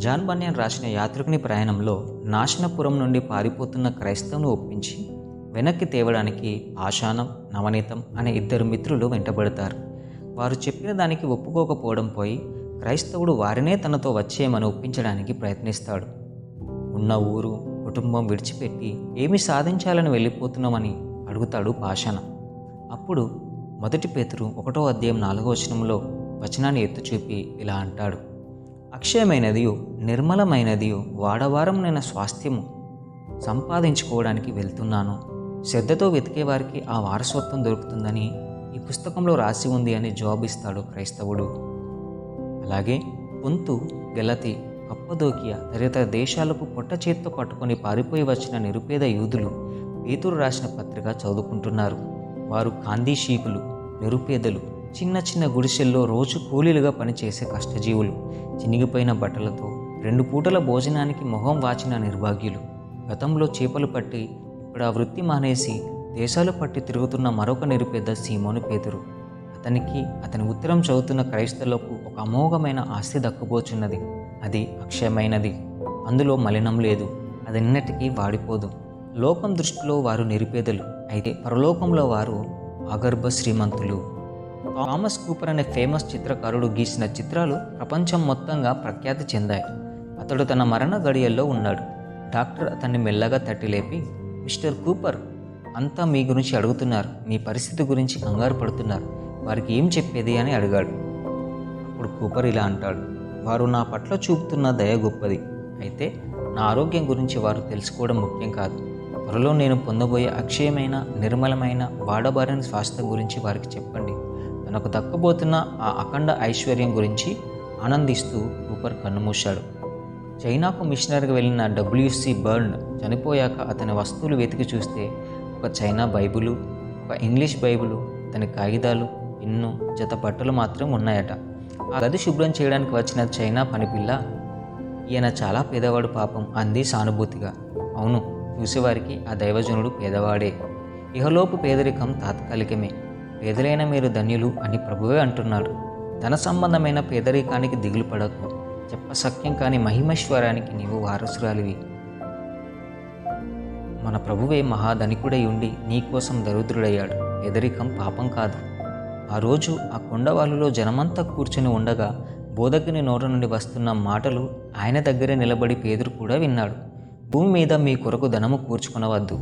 John banyan రాసిన యాత్రికుని ప్రయాణంలో నాశనపురం నుండి పారిపోతున్న క్రైస్తవును ఒప్పించి వెనక్కి తేవడానికి ఆశానం నవనీతం అనే ఇద్దరు మిత్రులు వెంటబడతారు. వారు చెప్పిన దానికి ఒప్పుకోకపోవడం పోయి క్రైస్తవుడు వారినే తనతో వచ్చేయమని ఒప్పించడానికి ప్రయత్నిస్తాడు. ఉన్న ఊరు కుటుంబం విడిచిపెట్టి ఏమి సాధించాలని వెళ్ళిపోతున్నామని అడుగుతాడు పాషాణం. అప్పుడు మొదటి పేతురు ఒకటో అధ్యాయం నాలుగో వచనంలో వచనాన్ని ఎత్తు చూపి ఇలా అంటాడు. అక్షయమైనదియు నిర్మలమైనదియు వాడవారం నేను స్వాస్థ్యము. సంపాదించుకోవడానికి వెళ్తున్నాను. శ్రద్ధతో వెతికే వారికి ఆ వారసత్వం దొరుకుతుందని ఈ పుస్తకంలో రాసి ఉంది అని జవాబిస్తాడు క్రైస్తవుడు. అలాగే పొంతు గెలతి కప్పదోకియా తదితర దేశాలకు పొట్ట చేత్తో పట్టుకొని పారిపోయి వచ్చిన నిరుపేద యూదులు పేతురు రాసిన పత్రిక చదువుకుంటున్నారు. వారు కాందీషీకులు నిరుపేదలు. చిన్న చిన్న గుడిసెల్లో రోజు కూలీలుగా పనిచేసే కష్టజీవులు చినిగిపోయిన బట్టలతో రెండు పూటల భోజనానికి మొహం వాచిన నిర్భాగ్యులు. గతంలో చేపలు పట్టి ఇప్పుడు ఆ వృత్తి మానేసి దేశాలు పట్టి తిరుగుతున్న మరొక నిరుపేద సీమోను పేదరు అతనికి అతని ఉత్తరం చదువుతున్న క్రైస్తవులకు ఒక అమోఘమైన ఆస్తి దక్కుబోచున్నది. అది అక్షయమైనది. అందులో మలినం లేదు. అది నిన్నటికీ వాడిపోదు. లోకం దృష్టిలో వారు నిరుపేదలు. అయితే పరలోకంలో వారు అగర్భ శ్రీమంతులు. థామస్ కూపర్ అనే ఫేమస్ చిత్రకారుడు గీసిన చిత్రాలు ప్రపంచం మొత్తంగా ప్రఖ్యాతి చెందాయి. అతడు తన మరణ గడియల్లో ఉన్నాడు. డాక్టర్ అతన్ని మెల్లగా తట్టి లేపి మిస్టర్ కూపర్ అంతా మీ గురించి అడుగుతున్నారు. మీ పరిస్థితి గురించి కంగారు పడుతున్నారు. వారికి ఏం చెప్పేది అని అడిగాడు. అప్పుడు కూపర్ ఇలా అంటాడు. వారు నా పట్ల చూపుతున్న దయ గొప్పది. అయితే నా ఆరోగ్యం గురించి వారు తెలుసుకోవడం ముఖ్యం కాదు. త్వరలో నేను పొందబోయే అక్షయమైన నిర్మలమైన వాడబారని స్వాస్థ్యం గురించి వారికి చెప్పండి. తనకు దక్కబోతున్న ఆ అఖండ ఐశ్వర్యం గురించి ఆనందిస్తూ కూపర్ కన్నుమూశాడు. చైనాకు మిషనరీగా వెళ్ళిన డబ్ల్యూసి బర్న్ చనిపోయాక అతని వస్తువులు వెతికి చూస్తే ఒక చైనా బైబిలు ఒక ఇంగ్లీష్ బైబిలు అతని కాగితాలు ఎన్నో జత బట్టలు మాత్రం ఉన్నాయట. ఆ గది శుభ్రం చేయడానికి వచ్చిన చైనా పనిపిల్ల ఈయన చాలా పేదవాడు పాపం అంది సానుభూతిగా. అవును చూసేవారికి ఆ దైవజనుడు పేదవాడే. ఇహలోపు పేదరికం తాత్కాలికమే. పేదలైన మీరు ధన్యులు అని ప్రభువే అంటున్నాడు. ధన సంబంధమైన పేదరికానికి దిగులు పడకు. చెప్పసక్యం కాని మహిమేశ్వరానికి నీవు వారసురాలివి. మన ప్రభువే మహాధనికుడై ఉండి నీకోసం దరిద్రుడయ్యాడు. పేదరికం పాపం కాదు. ఆ రోజు ఆ కొండవాళ్ళలో జనమంతా కూర్చుని ఉండగా బోధకుని నోట నుండి వస్తున్న మాటలు ఆయన దగ్గరే నిలబడి పేదరు కూడా విన్నాడు. భూమి మీద మీ కొరకు ధనము కూర్చుకొనవద్దు.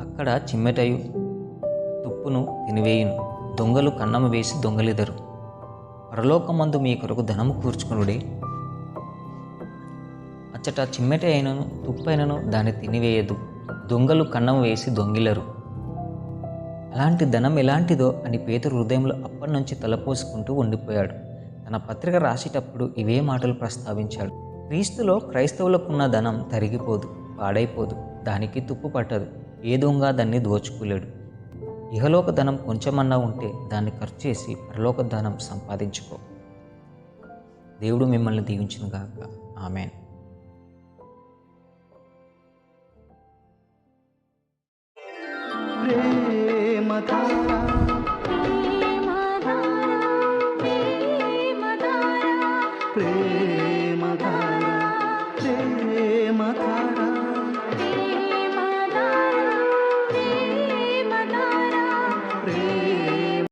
అక్కడ చిమ్మెటయు తుప్పును తినివేయును దొంగలు కన్నము వేసి దొంగలిదరు. పరలోకమందు మీ కొరకు ధనము కూర్చుకునుడే. అచ్చట చిమ్మెట అయినను తుప్పైనను దాన్ని తినివేయదు. దొంగలు కన్నం వేసి దొంగిలరు. అలాంటి ధనం ఎలాంటిదో అని పేతురు హృదయంలో అప్పటి నుంచి తలపోసుకుంటూ ఉండిపోయాడు. తన పత్రిక రాసేటప్పుడు ఇవే మాటలు ప్రస్తావించాడు. క్రీస్తులో క్రైస్తవులకున్న ధనం తరిగిపోదు పాడైపోదు దానికి తుప్పు పట్టదు. ఏ దొంగ దాన్ని దోచుకోలేడు. ఇహలోక ధనం కొంచెమన్నా ఉంటే దాన్ని ఖర్చు చేసి పరలోక ధనం సంపాదించుకో. దేవుడు మిమ్మల్ని దీవించును గాక. ఆమెన్. ప్రేమధార ప్రేమధార ప్రేమధార. ప్రేమ